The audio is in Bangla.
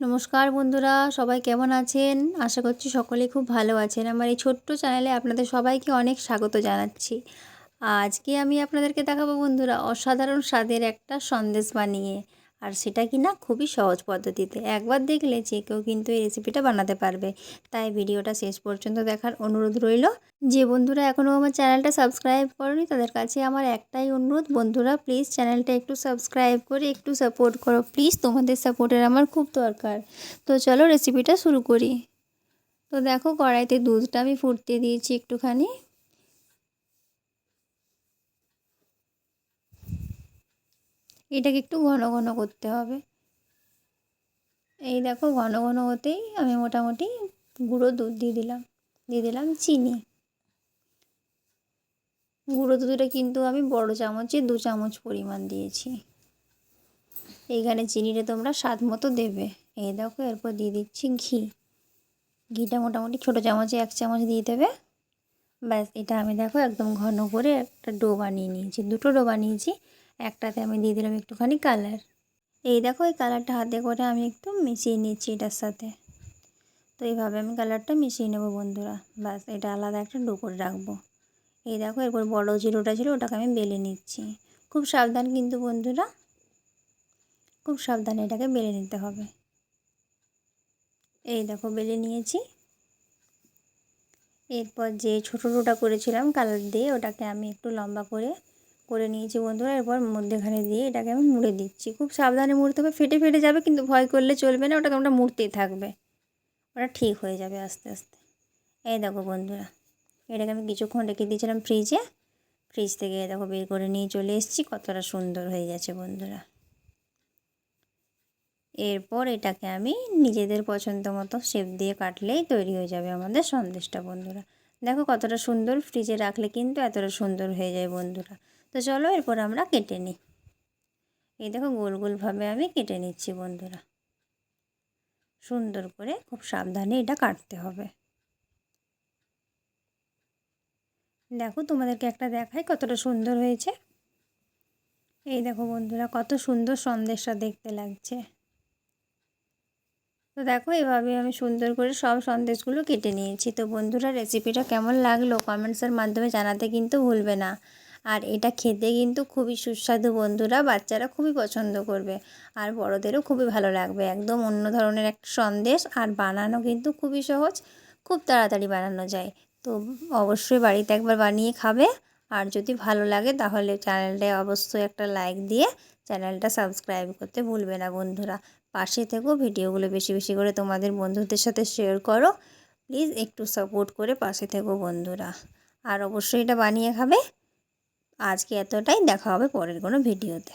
নমস্কার বন্ধুরা, সবাই কেমন আছেন? আশা করছি সকলে খুব ভালো আছেন। আমার এই ছোট্ট চ্যানেলে আপনাদের সবাইকে অনেক স্বাগত জানাচ্ছি। আজকে আমি আপনাদেরকে দেখাবো বন্ধুরা, অসাধারণ স্বাদের একটা সন্দেশ বানিয়ে। আর সেটা কি না খুবই সহজ পদ্ধতিতে। একবার দেখলে যে কেউ কিন্তু এই রেসিপিটা বানাতে পারবে। তাই ভিডিওটা শেষ পর্যন্ত দেখার অনুরোধ রইল। যে বন্ধুরা এখনও আমার চ্যানেলটা সাবস্ক্রাইব করেনি, তাদের কাছে আমার একটাই অনুরোধ, বন্ধুরা প্লিজ চ্যানেলটা একটু সাবস্ক্রাইব করে, একটু সাপোর্ট করো। প্লিজ তোমাদের সাপোর্টের আমার খুব দরকার। তো চলো রেসিপিটা শুরু করি। তো দেখো কড়াইতে দুধটা আমি ফুটতে দিয়েছি একটুখানি। এটাকে একটু ঘন ঘন করতে হবে। এই দেখো ঘন ঘন হতেই আমি মোটামুটি গুঁড়ো দুধ দিয়ে দিলাম। দিয়ে দিলাম চিনি। গুঁড়ো দুধটা কিন্তু আমি বড় চামচে দু চামচ পরিমাণ দিয়েছি। এইখানে চিনিটা তোমরা স্বাদ মতো দেবে। এই দেখো এরপর দিয়ে দিচ্ছি ঘি। ঘিটা মোটামুটি ছোটো চামচে এক চামচ দিয়ে দেবে। ব্যাস, এটা আমি দেখো একদম ঘন করে একটা ডো বানিয়ে নিয়েছি। দুটো ডো বানিয়েছি। একটাতে আমি দিয়ে দিলাম একটুখানি কালার। এই দেখো, এই কালারটা হাতে করে আমি একটু মিশিয়ে নিচ্ছি এটার সাথে। তো এইভাবে আমি কালারটা মিশিয়ে নেব বন্ধুরা। ব্যাস, এটা আলাদা একটা ডো করে রাখব। এই দেখো, এরপর বড়ো জিরোটা ছিল, ওটাকে আমি বেলে নিচ্ছি। খুব সাবধান কিন্তু বন্ধুরা, খুব সাবধানে এটাকে বেলে নিতে হবে। এই দেখো, বেলে নিয়েছি। এরপর যে ছোটো ডোটা করেছিলাম কালার দিয়ে, ওটাকে আমি একটু লম্বা করে করে নিয়েছি বন্ধুরা। এরপর মধ্যেখানে দিয়ে এটাকে আমি মুড়ে দিচ্ছি। খুব সাবধানে মুড়তে হবে। ফেটে ফেটে যাবে কিন্তু ভয় করলে চলবে না। ওটাকে আমরা মুড়তেই থাকবে। ওটা ঠিক হয়ে যাবে আস্তে আস্তে। এই দেখো বন্ধুরা, এটাকে আমি কিছুক্ষণ রেখে দিয়েছিলাম ফ্রিজে। ফ্রিজ থেকে দেখো বের করে নিয়ে চলে এসেছি। কতটা সুন্দর হয়ে গেছে বন্ধুরা। এরপর এটাকে আমি নিজেদের পছন্দ মতো শেপ দিয়ে কাটলেই তৈরি হয়ে যাবে আমাদের সন্দেশটা বন্ধুরা। দেখো কতটা সুন্দর ফ্রিজে রাখলে কিন্তু এতটা সুন্দর হয়ে যায় বন্ধুরা। তো চলো এরপর আমরা কেটে নিই। এই দেখো গোল গোলভাবে আমি কেটে নিচ্ছি বন্ধুরা। সুন্দর করে খুব সাবধানে এটা কাটতে হবে। দেখো তোমাদেরকে একটা দেখাই কতটা সুন্দর হয়েছে। এই দেখো বন্ধুরা কত সুন্দর সন্দেশটা দেখতে লাগছে। তো দেখো এভাবে আমি সুন্দর করে সব সন্দেশগুলো কেটে নিয়েছি। তো বন্ধুরা রেসিপিটা কেমন লাগল? কমেন্টসের মাধ্যমে জানাতে কিন্তু ভুলবে না। আর এটা খেতে কিন্তু খুবই সুস্বাদু বন্ধুরা, বাচ্চারা খুবই পছন্দ করবে আর বড়দেরও খুবই ভালো লাগবে। একদম অন্য ধরনের একটা সন্দেশ আর বানানো কিন্তু খুবই সহজ, খুব তাড়াতাড়ি বানানো যায়। তো অবশ্যই বাড়িতে একবার বানিয়ে খাবে আর যদি ভালো লাগে তাহলে চ্যানেলটায় অবশ্যই একটা লাইক দিয়ে চ্যানেলটা সাবস্ক্রাইব করতে ভুলবে না বন্ধুরা। পাশে থেকেও ভিডিওগুলো বেশি বেশি করে তোমাদের বন্ধুদের সাথে শেয়ার করো, প্লিজ একটু সাপোর্ট করে পাশে থেকো বন্ধুরা। আর অবশ্যই এটা বানিয়ে খাবে। আজকে এতটাই দেখা হবে পরের কোনো ভিডিওতে।